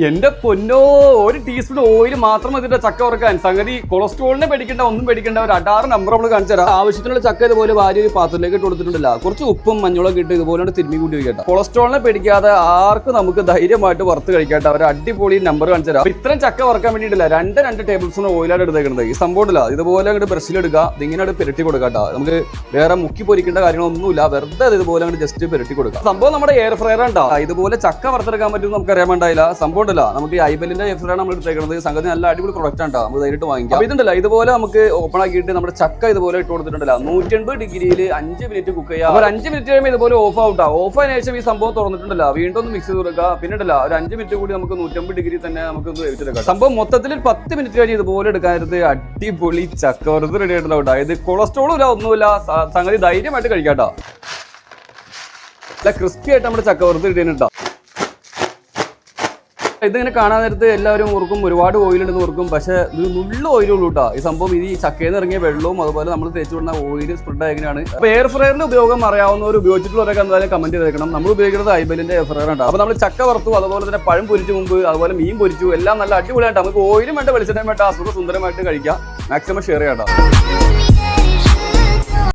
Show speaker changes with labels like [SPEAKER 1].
[SPEAKER 1] എന്റെ പൊന്നോ ഒരു ടീസ്പൂൺ ഓയിൽ മാത്രം ഇതിന്റെ ചക്ക ഉറക്കാൻ സംഗതി കൊളസ്ട്രോളിനെ പേടിക്കേണ്ട ഒന്നും പേടിക്കേണ്ട. ഒരു അടാറ് നമ്പർ നമ്മൾ കാണിച്ചു തരാം. ആവശ്യത്തിനുള്ള ചക്ക ഇതുപോലെ ഭാര്യ ഒരു പാത്രത്തിലേക്ക് ഇട്ട് കൊടുത്തിട്ടുണ്ടല്ല. കുറച്ച് ഉപ്പും മഞ്ഞളൊക്കെ ഇട്ട് ഇതുപോലെ തിരുമ്മി കൂട്ടി വയ്ക്കട്ടെ. കൊളസ്ട്രോളിനെ പേടിക്കാതെ ആർക്കും നമുക്ക് ധൈര്യമായിട്ട് വറുത്ത് കഴിക്കട്ടെ. ഒരു അടിപൊളി നമ്പർ കാണിച്ചു തരാം. ഇത്രയും ചക്ക വറക്കാൻ വേണ്ടിയിട്ടില്ല രണ്ട് രണ്ട് ടേബിൾ സ്പൂൺ ഓയിലാണ് എടുത്തേക്കുന്നത് ഈ സംഭവം ഇല്ല ഇതുപോലെ അങ്ങോട്ട് ബ്രഷിലെടുക്കുക ഇതിങ്ങനെ അങ്ങോട്ട് പെരട്ടി കൊടുക്കാട്ടോ. നമുക്ക് വേറെ മുക്കി പൊരിക്കേണ്ട കാര്യങ്ങളൊന്നുമില്ല. വെറുതെ ഇതുപോലെ അങ്ങോട്ട് ജസ്റ്റ് പെരട്ടി കൊടുക്കുക സംഭവം നമ്മുടെ എയർ ഫ്രയർ ഉണ്ടാവും ഇതുപോലെ ചക്ക വറുത്തെടുക്കാൻ പറ്റുമെന്ന് നമുക്ക് അറിയാൻ വേണ്ടായില്ല സംഭവം ഉണ്ടല്ലോ. നമുക്ക് ഈ ഐബലിന്റെ എഫിലാണ് നമ്മൾ എടുത്തേക്കുന്നത് സംഗതി നല്ല അടിപൊളി പ്രൊഡക്റ്റ് ആണ് നമുക്ക് നേരിട്ട് വാങ്ങിക്കാം. അപ്പൊ ഇതുണ്ടല്ലോ ഇതുപോലെ നമുക്ക് ഓപ്പൺ ആക്കിയിട്ട് നമ്മുടെ ചക്ക ഇതുപോലെ ഇട്ട് കൊടുത്തിട്ടുണ്ടല്ലോ. നൂറ്റൻപത് ഡിഗ്രിയിൽ അഞ്ച് മിനിറ്റ് കുക്ക് ചെയ്യാം. ഒരു അഞ്ച് മിനിറ്റ് കഴിയുമ്പോൾ ഇതുപോലെ ഓഫ് ഔട്ടാ ഓഫ് ആയതിനു ശേഷം ഈ സംഭവം തുറന്നിട്ടുണ്ടല്ലോ. വീണ്ടും ഒന്ന് മിക്സ് ചെയ്ത് കൊടുക്കുക. പിന്നെ ഉണ്ടല്ലോ ഒരു അഞ്ച് മിനിറ്റ് കൂടി നമുക്ക് നൂറ്റമ്പത് ഡിഗ്രി തന്നെ നമുക്ക് ഒന്ന് വേവിച്ചെടുക്കാം സംഭവം മൊത്തത്തിൽ പത്ത് മിനിറ്റ് കഴിഞ്ഞ് ഇതുപോലെ എടുക്കാനായിട്ട് അടിപൊളി ചക്ക വെറുതെ റെഡി ആയിട്ടുള്ള ഇത് കൊളസ്ട്രോളും ഇല്ല ഒന്നുമില്ല. സംഗതി ധൈര്യമായിട്ട് കഴിക്കാട്ടോ അല്ല ക്രിസ്പി ആയിട്ട് നമ്മുടെ ചക്ക വെറുതെ ഇടുന്നുണ്ടോ ഇതിങ്ങനെ കാണാൻ നേരത്ത് എല്ലാവരും ഓർക്കും ഒരുപാട് ഓയിലുണ്ടെന്ന് ഓർക്കും പക്ഷേ ഇത് നുള്ള ഓയിലുള്ളൂ കേട്ടോ ഈ സംഭവം ഇത് ചക്കയിൽ ഇറങ്ങിയ വെള്ളവും അതുപോലെ നമ്മൾ തേച്ച് വിടുന്ന ഓയിൽ സ്പ്രെഡ് ആയിരിക്കുന്നതാണ് അപ്പോൾ എയർ ഫ്രയറിന്റെ ഉപയോഗം അറിയാവുന്നവർ ഉപയോഗിച്ചിട്ടുള്ളവരൊക്കെ എന്തായാലും കമന്റ് ചെയ്തേക്കണം. നമ്മൾ ഉപയോഗിക്കുന്നത് ഐബലിന്റെ എയർ ഫ്രയർ ആണ് അപ്പോൾ നമ്മൾ ചക്ക വറുത്തു അതുപോലെ തന്നെ പഴം പൊരിച്ചു മുമ്പ് അതുപോലെ മീൻ പൊരിച്ചു എല്ലാം നല്ല അടിപൊളിയായിട്ട് നമുക്ക് ഓയിലും വേണ്ട വെളിച്ചെണ്ണയും വേണ്ട അസുഖ സുന്ദരമായിട്ട് കഴിക്കാം. മാക്സിമം ഷെയർ ചെയ്യാം